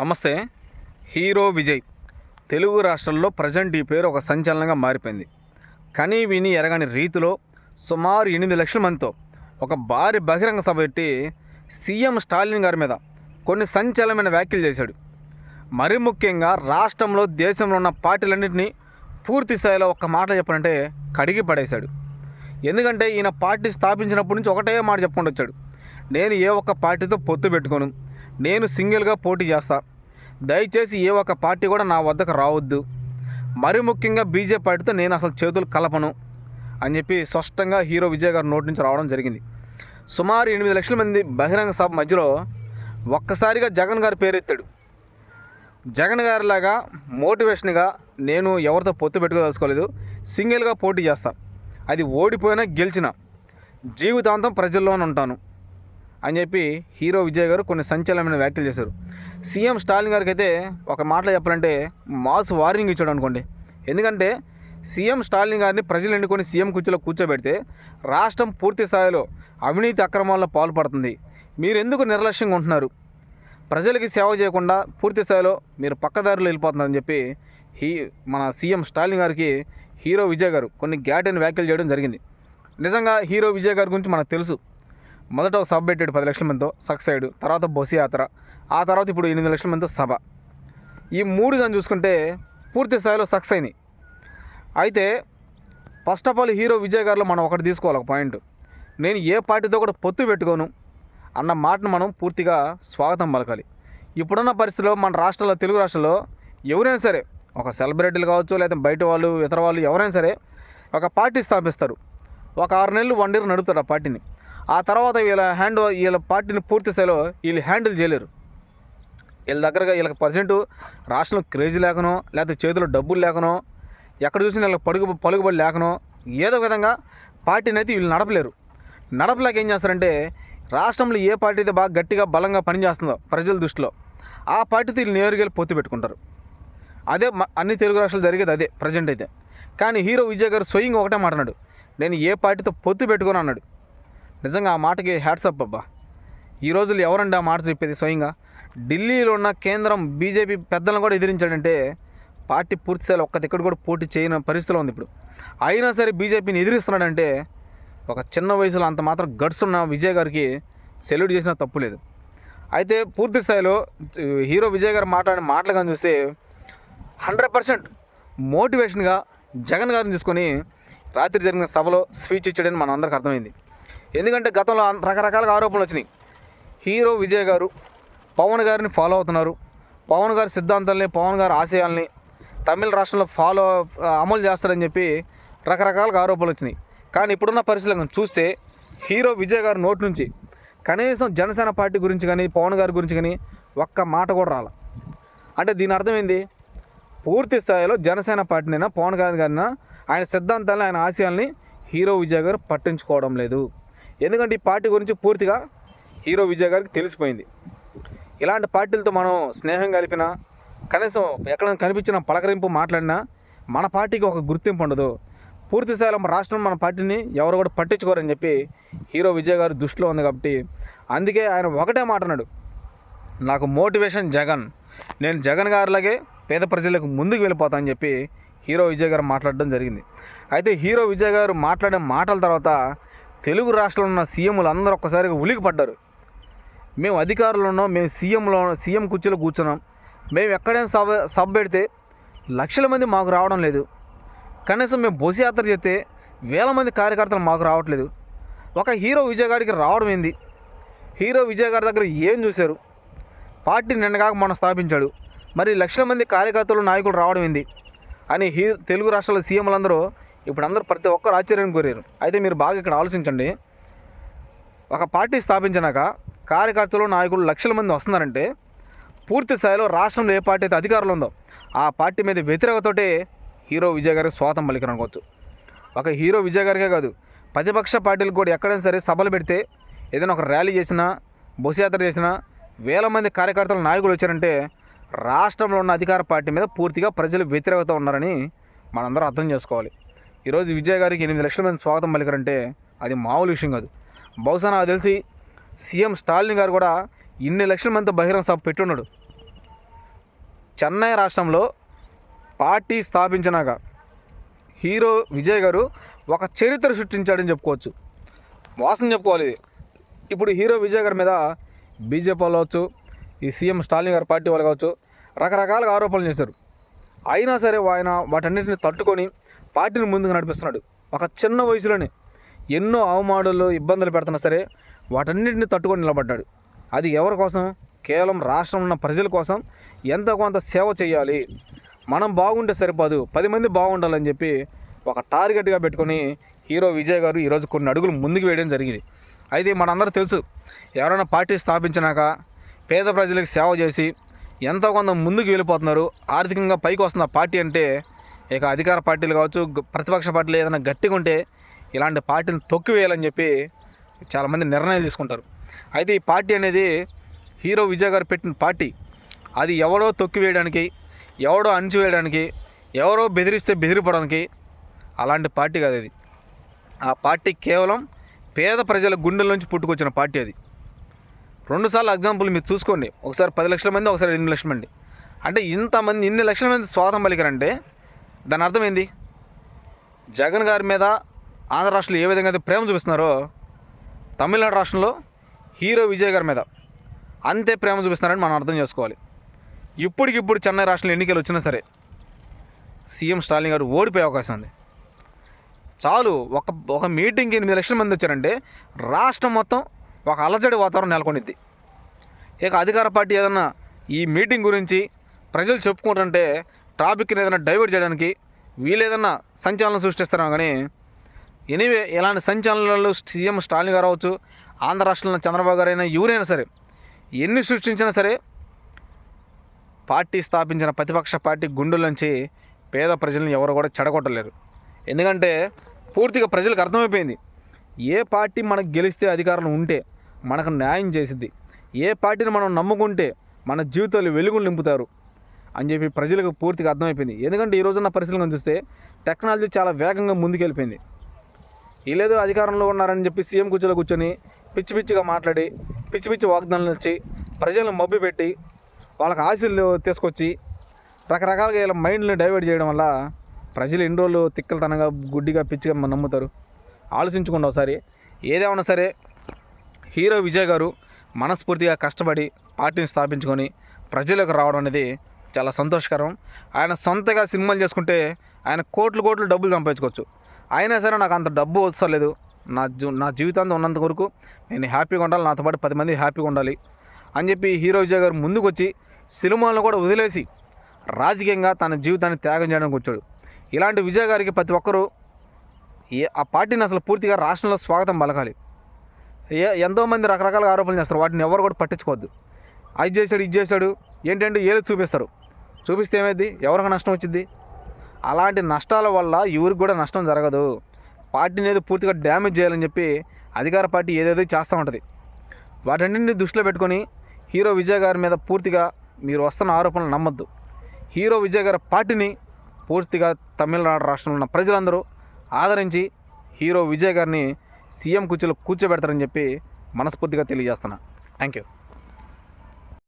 నమస్తే హీరో విజయ్. తెలుగు రాష్ట్రాల్లో ప్రజెంట్ ఈ పేరు ఒక సంచలనంగా మారిపోయింది. కనీ విని ఎరగని రీతిలో సుమారు ఎనిమిది లక్షల మందితో ఒక భారీ బహిరంగ సభ పెట్టి సీఎం స్టాలిన్ గారి మీద కొన్ని సంచలనమైన వ్యాఖ్యలు చేశాడు. మరి ముఖ్యంగా రాష్ట్రంలో దేశంలో ఉన్న పార్టీలన్నింటినీ పూర్తి స్థాయిలో ఒక్క మాట చెప్పనంటే కడిగి పడేశాడు. ఎందుకంటే ఈయన పార్టీ స్థాపించినప్పటి నుంచి ఒకటే మాట చెప్పుకుంటూ వచ్చాడు. నేను ఏ ఒక్క పార్టీతో పొత్తు పెట్టుకోను. నేను సింగిల్గా పోటీ చేస్తా. దయచేసి ఏ ఒక్క పార్టీ కూడా నా వద్దకు రావద్దు. మరి ముఖ్యంగా బీజేపీ పార్టీతో నేను అసలు చేతులు కలపను అని చెప్పి స్పష్టంగా హీరో విజయ్ గారి నోటి నుంచి రావడం జరిగింది. సుమారు ఎనిమిది లక్షల మంది బహిరంగ సభ మధ్యలో ఒక్కసారిగా జగన్ గారి పేరెత్తాడు. జగన్ గారిలాగా మోటివేషన్గా నేను ఎవరితో పొత్తు పెట్టుకోదలుచుకోలేదు. సింగిల్గా పోటీ చేస్తా. అది ఓడిపోయినా గెలిచిన జీవితాంతం ప్రజల్లోనే ఉంటాను. అని చెప్పి హీరో విజయ్ గారు కొన్ని సంచలనమైన వ్యాఖ్యలు చేశారు. సీఎం స్టాలిన్ గారికి అయితే ఒక మాటలో చెప్పాలంటే మాస్ వార్నింగ్ ఇచ్చాడు అనుకోండి. ఎందుకంటే సీఎం స్టాలిన్ గారిని ప్రజలు ఎన్నుకొని సీఎం కుర్చీలో కూర్చోబెడితే రాష్ట్రం పూర్తి స్థాయిలో అవినీతి అక్రమాల్లో పాల్పడుతుంది. మీరు ఎందుకు నిర్లక్ష్యంగా ఉంటున్నారు? ప్రజలకి సేవ చేయకుండా పూర్తి స్థాయిలో మీరు పక్కదారిలో వెళ్ళిపోతున్నారని చెప్పి హీ మన సీఎం స్టాలిన్ గారికి హీరో విజయ్ గారు కొన్ని గ్యాటైన వ్యాఖ్యలు చేయడం జరిగింది. నిజంగా హీరో విజయ్ గారి గురించి మనకు తెలుసు. మొదట ఒక సభ పెట్టాడు పది లక్షల మందితో సక్సైడ్ తర్వాత బొసి యాత్ర. ఆ తర్వాత ఇప్పుడు ఎనిమిది లక్షల మందితో సభ. ఈ మూడు కానీ చూసుకుంటే పూర్తి స్థాయిలో సక్సెస్ అయినాయి. అయితే first of all hero Vijay గారిలో మనం ఒకటి తీసుకోవాలి ఒక పాయింట్. నేను ఏ పార్టీతో కూడా పొత్తు పెట్టుకోను అన్న మాటను మనం పూర్తిగా స్వాగతం పలకాలి. ఇప్పుడున్న పరిస్థితిలో మన రాష్ట్రంలో తెలుగు రాష్ట్రంలో ఎవరైనా సరే ఒక సెలబ్రిటీలు కావచ్చు లేదా బయట వాళ్ళు ఇతర వాళ్ళు ఎవరైనా సరే ఒక పార్టీ స్థాపిస్తారు. ఒక ఆరు నెలలు వన్ ఇయర్ నడుపుతారు ఆ పార్టీని. ఆ తర్వాత వీళ్ళ హ్యాండ్ వీళ్ళ పార్టీని పూర్తి స్థాయిలో వీళ్ళు హ్యాండిల్ చేయలేరు. వీళ్ళ దగ్గరగా వీళ్ళకి ప్రజెంట్ రాష్ట్రంలో క్రేజ్ లేకనో లేకపోతే చేతిలో డబ్బులు లేకనో ఎక్కడ చూసినా వీళ్ళకి పడుగు పలుకుబడి లేకనో ఏదో విధంగా పార్టీని అయితే వీళ్ళు నడపలేరు. నడపలేక ఏం చేస్తారంటే రాష్ట్రంలో ఏ పార్టీ అయితే బాగా గట్టిగా బలంగా పనిచేస్తుందో ప్రజల దృష్టిలో ఆ పార్టీతో వీళ్ళు నేరుగా వెళ్ళి పొత్తు పెట్టుకుంటారు. అదే మ- అన్ని తెలుగు రాష్ట్రాలు జరిగేది అదే ప్రజెంట్ అయితే. కానీ హీరో విజయ్ గారు స్వయంగా ఒకటే మాట్లాడు నేను ఏ పార్టీతో పొత్తు పెట్టుకోను అన్నాడు. నిజంగా ఆ మాటకి హ్యాట్సప్ అబ్బా. ఈ రోజులు ఎవరండి ఆ మాట చెప్పేది స్వయంగా? ఢిల్లీలో ఉన్న కేంద్రం బీజేపీ పెద్దలను కూడా ఎదిరించాడంటే పార్టీ పూర్తి స్థాయిలో ఒక్క దిక్కడు కూడా పోటీ చేయని పరిస్థితిలో ఉంది ఇప్పుడు. అయినా సరే బీజేపీని ఎదిరిస్తున్నాడంటే ఒక చిన్న వయసులో అంత మాత్రం గడుస్తున్న విజయ్ గారికి సెల్యూట్ చేసినా తప్పు లేదు. అయితే పూర్తి స్థాయిలో హీరో విజయ్ గారు మాట్లాడిన మాటలు కానీ చూస్తే హండ్రెడ్ పర్సెంట్ మోటివేషన్గా జగన్ గారిని తీసుకొని రాత్రి జరిగిన సభలో స్పీచ్ ఇచ్చాడని మన అందరికి అర్థమైంది. ఎందుకంటే గతంలో రకరకాల ఆరోపణలు వచ్చినాయి. హీరో విజయ్ గారు పవన్ గారిని ఫాలో అవుతున్నారు. పవన్ గారి సిద్ధాంతాలని పవన్ గారి ఆశయాల్ని తమిళ రాష్ట్రంలో ఫాలో అమలు చేస్తారని చెప్పి రకరకాల ఆరోపణలు వచ్చినాయి. కానీ ఇప్పుడున్న పరిస్థితులను చూస్తే హీరో విజయ్ గారి నోటి నుంచి కనీసం జనసేన పార్టీ గురించి కానీ పవన్ గారి గురించి కానీ ఒక్క మాట కూడా రాల. అంటే దీని అర్థం ఏంది? పూర్తి స్థాయిలో జనసేన పార్టీనైనా పవన్ గారి గారినా ఆయన సిద్ధాంతాలను ఆయన ఆశయాల్ని హీరో విజయ్ గారు పట్టించుకోవడం లేదు. ఎందుకంటే ఈ పార్టీ గురించి పూర్తిగా హీరో విజయ్ గారికి తెలిసిపోయింది. ఇలాంటి పార్టీలతో మనం స్నేహం కలిపినా కనీసం ఎక్కడ కనిపించిన పలకరింపు మాట్లాడినా మన పార్టీకి ఒక గుర్తింపు ఉండదు. పూర్తి స్థాయిలో మన రాష్ట్రం మన పార్టీని ఎవరు కూడా పట్టించుకోరని చెప్పి హీరో విజయ్ గారు దృష్టిలో ఉంది కాబట్టి అందుకే ఆయన ఒకటే మాట అన్నాడు. నాకు మోటివేషన్ జగన్. నేను జగన్ గారిలాగే పేద ప్రజలకు ముందుకు వెళ్ళిపోతా అని చెప్పి హీరో విజయ్ గారు మాట్లాడడం జరిగింది. అయితే హీరో విజయ్ గారు మాట్లాడే మాటల తర్వాత తెలుగు రాష్ట్రంలో ఉన్న సీఎంలు అందరూ ఒక్కసారిగా ఉలికి పడ్డారు మేము అధికారులు ఉన్నాం మేము సీఎంలో సీఎం కుర్చీలో కూర్చున్నాం. మేము ఎక్కడైనా సభ సభ పెడితే లక్షల మంది మాకు రావడం లేదు. కనీసం మేము బస్సు యాత్ర చేస్తే వేల మంది కార్యకర్తలు మాకు రావట్లేదు. ఒక హీరో విజయ్ గారికి రావడం ఏంది? హీరో విజయ్ గారి దగ్గర ఏం చూశారు? పార్టీ నిన్నగాక మనం స్థాపించాడు. మరి లక్షల మంది కార్యకర్తలు నాయకులు రావడం ఏంది? అని హీ తెలుగు రాష్ట్రాల సీఎంలందరూ ఇప్పుడు అందరూ ప్రతి ఒక్కరు ఆశ్చర్యం కోరారు అయితే మీరు బాగా ఇక్కడ ఆలోచించండి. ఒక పార్టీ స్థాపించినాక కార్యకర్తలు నాయకులు లక్షల మంది వస్తున్నారంటే పూర్తి స్థాయిలో రాష్ట్రంలో ఏ పార్టీ అయితే అధికారంలో ఉందో ఆ పార్టీ మీద వ్యతిరేకతోటే హీరో విజయ్ గారికి స్వాతం పలికిన అనుకోవచ్చు. ఒక హీరో విజయ్ గారికే కాదు ప్రతిపక్ష పార్టీలు కూడా ఎక్కడైనా సరే సభలు పెడితే ఏదైనా ఒక ర్యాలీ చేసినా బస్సు యాత్ర చేసినా వేల మంది కార్యకర్తలు నాయకులు వచ్చారంటే రాష్ట్రంలో ఉన్న అధికార పార్టీ మీద పూర్తిగా ప్రజలు వ్యతిరేకత ఉన్నారని మనందరం అర్థం చేసుకోవాలి. ఈరోజు విజయ్ గారికి ఎనిమిది లక్షల మంది స్వాగతం పలికారంటే అది మామూలు విషయం కాదు. బహుశా నాకు తెలిసి సీఎం స్టాలిన్ గారు కూడా ఇన్ని లక్షల మంది బహిరంగ సభ పెట్టున్నాడు. చెన్నై రాష్ట్రంలో పార్టీ స్థాపించినాక హీరో విజయ్ గారు ఒక చరిత్ర సృష్టించాడని చెప్పుకోవచ్చు. వాసన చెప్పుకోవాలి ఇది. ఇప్పుడు హీరో విజయ్ గారి మీద బీజేపీ వాళ్ళు కావచ్చు ఈ సీఎం స్టాలిన్ గారి పార్టీ వాళ్ళు కావచ్చు రకరకాలుగా ఆరోపణలు చేశారు. అయినా సరే ఆయన వాటన్నిటిని తట్టుకొని పార్టీని ముందుకు నడిపిస్తున్నాడు. ఒక చిన్న వయసులోనే ఎన్నో అవమానాలు ఇబ్బందులు పెడుతున్నా సరే వాటన్నిటిని తట్టుకొని నిలబడ్డాడు. అది ఎవరి కోసం? కేవలం రాష్ట్రంలో ఉన్న ప్రజల కోసం ఎంతో కొంత సేవ చేయాలి. మనం బాగుంటే సరిపోదు పది మంది బాగుండాలని చెప్పి ఒక టార్గెట్గా పెట్టుకొని హీరో విజయ్ గారు ఈరోజు కొన్ని అడుగులు ముందుకు వేయడం జరిగింది. అయితే మనందరూ తెలుసు ఎవరైనా పార్టీ స్థాపించినాక పేద ప్రజలకు సేవ చేసి ఎంతో కొంత ముందుకు వెళ్ళిపోతున్నారు. ఆర్థికంగా పైకి వస్తున్న పార్టీ అంటే ఇక అధికార పార్టీలు కావచ్చు ప్రతిపక్ష పార్టీలు ఏదైనా గట్టిగా ఉంటే ఇలాంటి పార్టీని తొక్కివేయాలని చెప్పి చాలామంది నిర్ణయాలు తీసుకుంటారు. అయితే ఈ పార్టీ అనేది హీరో విజయ్ గారు పెట్టిన పార్టీ. అది ఎవడో తొక్కివేయడానికి ఎవడో అణిచివేయడానికి ఎవరో బెదిరిస్తే బెదిరిపోవడానికి అలాంటి పార్టీ కాదు అది ఆ పార్టీ కేవలం పేద ప్రజల గుండెల నుంచి పుట్టుకొచ్చిన పార్టీ అది. రెండుసార్లు ఎగ్జాంపుల్ మీరు చూసుకోండి. ఒకసారి పది లక్షల మంది ఒకసారి ఎనిమిది లక్షల మంది. అంటే ఇంతమంది ఇన్ని లక్షల మంది స్వాతం పలికారంటే దాని అర్థం ఏంది? జగన్ గారి మీద ఆంధ్ర రాష్ట్రంలో ఏ విధంగా అయితే ప్రేమ చూపిస్తున్నారో తమిళనాడు రాష్ట్రంలో హీరో విజయ్ గారి మీద అంతే ప్రేమ చూపిస్తున్నారని మనం అర్థం చేసుకోవాలి. ఇప్పటికిప్పుడు చెన్నై రాష్ట్రంలో ఎన్నికలు వచ్చినా సరే సీఎం స్టాలిన్ గారు ఓడిపోయే అవకాశం ఉంది. చాలు ఒక ఒక మీటింగ్కి ఎనిమిది లక్షల మంది వచ్చారంటే రాష్ట్రం మొత్తం ఒక అలజడి వాతావరణం నెలకొనిద్ది. ఇక అధికార పార్టీ ఏదన్నా ఈ మీటింగ్ గురించి ప్రజలు చెప్పుకుంటుంటే ట్రాఫిక్ని ఏదైనా డైవర్ట్ చేయడానికి వీళ్ళు సంచలనం సృష్టిస్తారేమో కానీ ఎనీవే ఇలాంటి సంచలనాలు సీఎం స్టాలిన్ గారు అవ్వచ్చు ఆంధ్ర రాష్ట్రంలో చంద్రబాబు గారు అయినా ఎవరైనా సరే ఎన్ని సృష్టించినా సరే పార్టీ స్థాపించిన ప్రతిపక్ష పార్టీ గుండెల్లోంచి పేద ప్రజలను ఎవరు కూడా చెడగొట్టలేరు. ఎందుకంటే పూర్తిగా ప్రజలకు అర్థమైపోయింది. ఏ పార్టీ మనకు గెలిస్తే అధికారంలో ఉంటే మనకు న్యాయం చేసిద్ది. ఏ పార్టీని మనం నమ్ముకుంటే మన జీవితాలు వెలుగులు నింపుతారు. అని చెప్పి ప్రజలకు పూర్తిగా అర్థమైపోయింది. ఎందుకంటే ఈ రోజున్న పరిస్థితులను చూస్తే టెక్నాలజీ చాలా వేగంగా ముందుకెళ్ళిపోయింది. వీళ్ళేదో అధికారంలో ఉన్నారని చెప్పి సీఎం కూర్చోలో కూర్చొని పిచ్చి పిచ్చిగా మాట్లాడి పిచ్చి పిచ్చి వాగ్దానాలు ఇచ్చి ప్రజలను మబ్బి పెట్టి వాళ్ళకి ఆశలు తీసుకొచ్చి రకరకాలుగా ఇలా మైండ్ని డైవర్ట్ చేయడం వల్ల ప్రజలు ఎన్ని రోజులు తిక్కలతనంగా గుడ్డిగా పిచ్చిగా నమ్ముతారు. ఆలోచించకుండా ఒకసారి. ఏదేమన్నా సరే హీరో విజయ్ గారు మనస్ఫూర్తిగా కష్టపడి పార్టీని స్థాపించుకొని ప్రజలకు రావడం అనేది చాలా సంతోషకరం. ఆయన సొంతగా సినిమాలు చేసుకుంటే ఆయన కోట్లు కోట్లు డబ్బులు సంపాదించుకోవచ్చు. అయినా సరే నాకు అంత డబ్బు వస్తలేదు నా జీ నా జీవితాంతం ఉన్నంత వరకు నేను హ్యాపీగా ఉండాలి. నాతో పాటు పది మంది హ్యాపీగా ఉండాలి అని చెప్పి హీరో విజయ్ గారు ముందుకు వచ్చి సినిమాలను కూడా వదిలేసి రాజకీయంగా తన జీవితాన్ని త్యాగం చేయడానికి వచ్చాడు. ఇలాంటి విజయ్ గారికి ప్రతి ఒక్కరూ ఏ ఆ పార్టీని అసలు పూర్తిగా రాష్ట్రంలో స్వాగతం పలకాలి. ఏ ఎంతోమంది రకరకాల ఆరోపణలు చేస్తారు. వాటిని ఎవరు కూడా పట్టించుకోవద్దు. అది చేశాడు ఇది చేశాడు. ఏంటంటే ఏలు చూపిస్తారు. చూపిస్తే ఏమైంది ఎవరికి నష్టం వచ్చింది అలాంటి నష్టాల వల్ల ఎవరికి కూడా నష్టం జరగదు. పార్టీని ఏదో పూర్తిగా డ్యామేజ్ చేయాలని చెప్పి అధికార పార్టీ ఏదేదో చేస్తూ ఉంటుంది. వాటన్నింటిని దృష్టిలో పెట్టుకొని హీరో విజయ్ గారి మీద పూర్తిగా మీరు వస్తున్న ఆరోపణలు నమ్మద్దు. హీరో విజయ్ గారి పార్టీని పూర్తిగా తమిళనాడు రాష్ట్రంలో ఉన్న ప్రజలందరూ ఆదరించి హీరో విజయ్ గారిని సీఎం కుర్చీలో కూర్చోబెడతారని చెప్పి మనస్ఫూర్తిగా తెలియజేస్తున్నా. Thank you